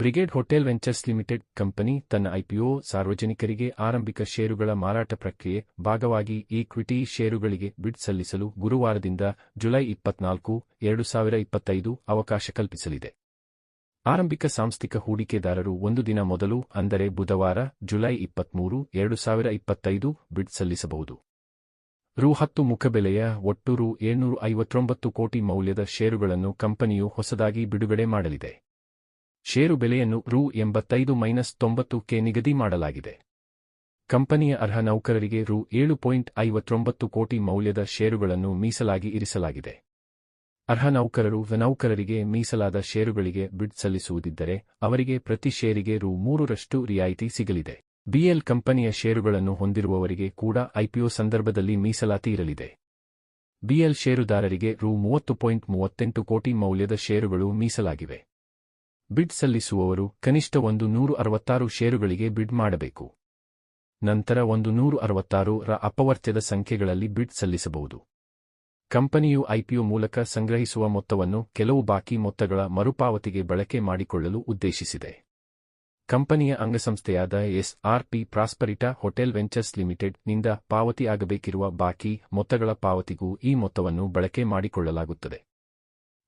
Brigade hotel ventures limited company ತನ್ನ IPO ಸಾರ್ವಜನಿಕರಿಗೆ ಆರಂಭಿಕ ಷೇರುಗಳ ಮಾರಾಟ ಪ್ರಕ್ರಿಯೆ ಭಾಗವಾಗಿ ಈಕ್ವಿಟಿ ಷೇರುಗಳಿಗೆ ಬಿಡ್ ಸಲ್ಲಿಸಲು ಗುರುವಾರದಿಂದ ಜುಲೈ ಇಪ್ಪತ್ನಾಲ್ಕು, ಎರಡು ಸಾವಿರ ಇಪ್ಪತ್ತೈದು ಅವಕಾಶ ಕಲ್ಪಿಸಲಿದೆ. ಆರಂಭಿಕ ಸಾಂಸ್ಥಿಕ ಹೂಡಿಕೆದಾರರು ಒಂದು ದಿನ ಮೊದಲು, ಅಂದರೆ ಬುಧವಾರ, ಜುಲೈ ಇಪ್ಪತ್ಮೂರು, ಎರಡು ಸಾವಿರ ಇಪ್ಪತ್ತೈದು ಬಿಡ್ ಸಲ್ಲಿಸಬಹುದು. ರು ಹತ್ತು ಮುಖಬೆಲೆಯ ಒಟ್ಟು ರು ಏಳ್ನೂರು ಐವತ್ತೊಂಬತ್ತು ಕೋಟಿ ಮೌಲ್ಯದ ಷೇರುಗಳನ್ನು ಕಂಪನಿಯು ಹೊಸದಾಗಿ ಬಿಡುಗಡೆ ಮಾಡಲಿದೆ. ಷೇರು ಬೆಲೆಯನ್ನು ರು ಎಂಬತ್ತೈದು ಮೈನಸ್ ತೊಂಬತ್ತು ಕೆ ನಿಗದಿ ಮಾಡಲಾಗಿದೆ. ಕಂಪನಿಯ ಅರ್ಹ ನೌಕರರಿಗೆ ರು ಏಳು ಪಾಯಿಂಟ್ ಐವತ್ತೊಂಬತ್ತು ಕೋಟಿ ಮೌಲ್ಯದ ಷೇರುಗಳನ್ನು ಮೀಸಲಾಗಿ ಇರಿಸಲಾಗಿದೆ. ಅರ್ಹ ನೌಕರರು ನೌಕರರಿಗೆ ಮೀಸಲಾದ ಷೇರುಗಳಿಗೆ ಬಿಡ್ ಸಲ್ಲಿಸುವುದಿದ್ದರೆ ಅವರಿಗೆ ಪ್ರತಿ ಷೇರಿಗೆ ರು ಮೂರರಷ್ಟು ರಿಯಾಯಿತಿ ಸಿಗಲಿದೆ. ಬಿಎಲ್ ಕಂಪನಿಯ ಷೇರುಗಳನ್ನು ಹೊಂದಿರುವವರಿಗೆ ಕೂಡ ಐಪಿಒ ಸಂದರ್ಭದಲ್ಲಿ ಮೀಸಲಾತಿ ಇರಲಿದೆ. ಬಿಎಲ್ ಷೇರುದಾರರಿಗೆ ರು ಮೂವತ್ತು ಪಾಯಿಂಟ್ ಮೂವತ್ತೆಂಟು ಕೋಟಿ ಮೌಲ್ಯದ ಷೇರುಗಳು ಮೀಸಲಾಗಿವೆ. ಬಿಡ್ ಸಲ್ಲಿಸುವವರು ಕನಿಷ್ಠ ಒಂದು ನೂರು ಅರವತ್ತಾರು ಷೇರುಗಳಿಗೆ ಬಿಡ್ ಮಾಡಬೇಕು. ನಂತರ ಒಂದು ನೂರು ಅರವತ್ತಾರು ರ ಅಪವರ್ತ್ಯದ ಸಂಖ್ಯೆಗಳಲ್ಲಿ ಬಿಡ್ ಸಲ್ಲಿಸಬಹುದು. ಕಂಪನಿಯು ಐಪಿಒ ಮೂಲಕ ಸಂಗ್ರಹಿಸುವ ಮೊತ್ತವನ್ನು ಕೆಲವು ಬಾಕಿ ಮೊತ್ತಗಳ ಮರುಪಾವತಿಗೆ ಬಳಕೆ ಮಾಡಿಕೊಳ್ಳಲು ಉದ್ದೇಶಿಸಿದೆ. ಕಂಪನಿಯ ಅಂಗಸಂಸ್ಥೆಯಾದ ಎಸ್ಆರ್ಪಿ ಪ್ರಾಸ್ಪರಿಟಾ ಹೋಟೆಲ್ ವೆಂಚರ್ಸ್ ಲಿಮಿಟೆಡ್ನಿಂದ ಪಾವತಿಯಾಗಬೇಕಿರುವ ಬಾಕಿ ಮೊತ್ತಗಳ ಪಾವತಿಗೂ ಈ ಮೊತ್ತವನ್ನು ಬಳಕೆ ಮಾಡಿಕೊಳ್ಳಲಾಗುತ್ತದೆ.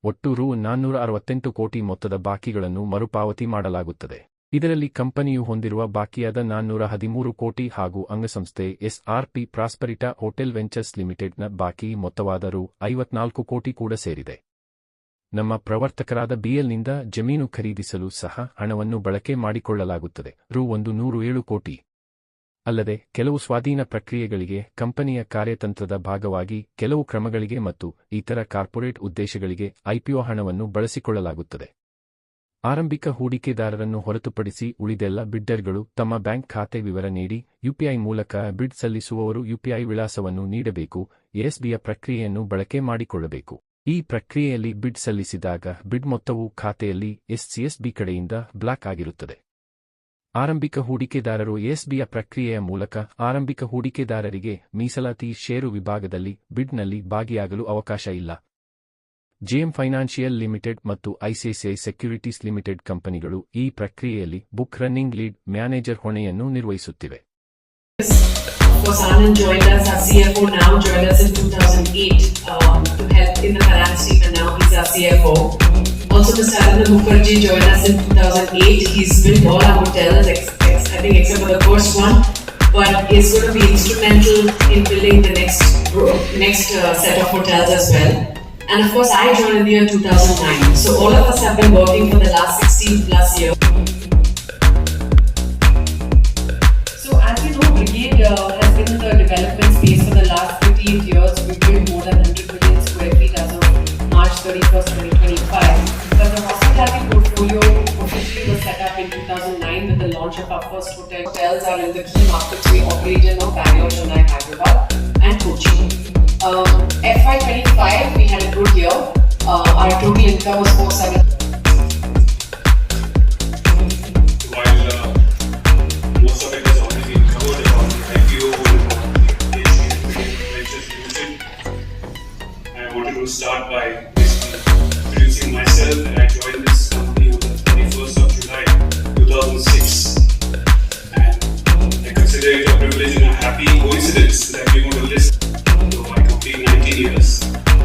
ಒಟ್ಟು ರು ನಾನ್ನೂರ ಅರವತ್ತೆಂಟು ಕೋಟಿ ಮೊತ್ತದ ಬಾಕಿಗಳನ್ನು ಮರುಪಾವತಿ ಮಾಡಲಾಗುತ್ತದೆ. ಇದರಲ್ಲಿ ಕಂಪನಿಯು ಹೊಂದಿರುವ ಬಾಕಿಯಾದ ನಾನ್ನೂರ ಹದಿಮೂರು ಕೋಟಿ ಹಾಗೂ ಅಂಗಸಂಸ್ಥೆ ಎಸ್ಆರ್ಪಿ ಪ್ರಾಸ್ಪರಿಟಾ ಹೋಟೆಲ್ ವೆಂಚರ್ಸ್ ಲಿಮಿಟೆಡ್ನ ಬಾಕಿ ಮೊತ್ತವಾದ ರು ಐವತ್ನಾಲ್ಕು ಕೋಟಿ ಕೂಡ ಸೇರಿದೆ. ನಮ್ಮ ಪ್ರವರ್ತಕರಾದ ಬಿಎಲ್ನಿಂದ ಜಮೀನು ಖರೀದಿಸಲು ಸಹ ಹಣವನ್ನು ಬಳಕೆ ಮಾಡಿಕೊಳ್ಳಲಾಗುತ್ತದೆ. ರು ಒಂದು ನೂರು ಏಳು ಕೋಟಿ. ಅಲ್ಲದೆ ಕೆಲವು ಸ್ವಾಧೀನ ಪ್ರಕ್ರಿಯೆಗಳಿಗೆ ಕಂಪನಿಯ ಕಾರ್ಯತಂತ್ರದ ಭಾಗವಾಗಿ ಕೆಲವು ಕ್ರಮಗಳಿಗೆ ಮತ್ತು ಇತರ ಕಾರ್ಪೊರೇಟ್ ಉದ್ದೇಶಗಳಿಗೆ ಐಪಿಒ ಹಣವನ್ನು ಬಳಸಿಕೊಳ್ಳಲಾಗುತ್ತದೆ. ಆರಂಭಿಕ ಹೂಡಿಕೆದಾರರನ್ನು ಹೊರತುಪಡಿಸಿ ಉಳಿದೆಲ್ಲ ಬಿಡ್ಡರ್ಗಳು ತಮ್ಮ ಬ್ಯಾಂಕ್ ಖಾತೆ ವಿವರ ನೀಡಿ ಯುಪಿಐ ಮೂಲಕ ಬಿಡ್ ಸಲ್ಲಿಸುವವರು ಯುಪಿಐ ವಿಳಾಸವನ್ನು ನೀಡಬೇಕು ಎಸ್ಬಿಯ ಪ್ರಕ್ರಿಯೆಯನ್ನು ಬಳಕೆ ಮಾಡಿಕೊಳ್ಳಬೇಕು. ಈ ಪ್ರಕ್ರಿಯೆಯಲ್ಲಿ ಬಿಡ್ ಸಲ್ಲಿಸಿದಾಗ ಬಿಡ್ ಮೊತ್ತವು ಖಾತೆಯಲ್ಲಿ ಎಸ್ಸಿಎಸ್ಬಿ ಕಡೆಯಿಂದ ಬ್ಲಾಕ್ ಆಗಿರುತ್ತದೆ. ಆರಂಭಿಕ ಹೂಡಿಕೆದಾರರು ಎಸ್ಬಿಯ ಪ್ರಕ್ರಿಯೆಯ ಮೂಲಕ ಆರಂಭಿಕ ಹೂಡಿಕೆದಾರರಿಗೆ ಮೀಸಲಾತಿ ಷೇರು ವಿಭಾಗದಲ್ಲಿ, ಬಿಡ್ನಲ್ಲಿ ಭಾಗಿಯಾಗಲು ಅವಕಾಶ ಇಲ್ಲ. ಜೆಎಂ ಫೈನಾನ್ಷಿಯಲ್ ಲಿಮಿಟೆಡ್ ಮತ್ತು ಐಸಿಐಸಿಐ ಸೆಕ್ಯುರಿಟೀಸ್ ಲಿಮಿಟೆಡ್ ಕಂಪನಿಗಳು ಈ ಪ್ರಕ್ರಿಯೆಯಲ್ಲಿ ಬುಕ್ ರನ್ನಿಂಗ್ ಲೀಡ್ ಮ್ಯಾನೇಜರ್ ಹೊಣೆಯನ್ನು ನಿರ್ವಹಿಸುತ್ತಿವೆ. Also, Mr. Arvind Mukherjee joined us in 2008. He's built all our hotels, ex- ex- I think except for the first one, but is going to be instrumental in building the next next uh, set of hotels as well. And of course, I joined in the year 2009. So all of us have been working for the last 16 plus years. So as you know, Brigade uh, has been in the development space for the last 15 years. 31st, 2025. But the hospitality portfolio officially was set up in 2009 with the launch of our first hotel. Hotels are in the key markets we operate in of Bangalore, Chennai, Hyderabad and Kochi. Um, FY25, we had a good year. Uh, our total income was 47 Privilege and a happy coincidence that we're going to list so I complete 19 years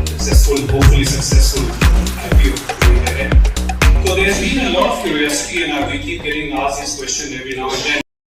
successful, hopefully successful. So there's been a lot of curiosity and we keep getting asked this question every now and then.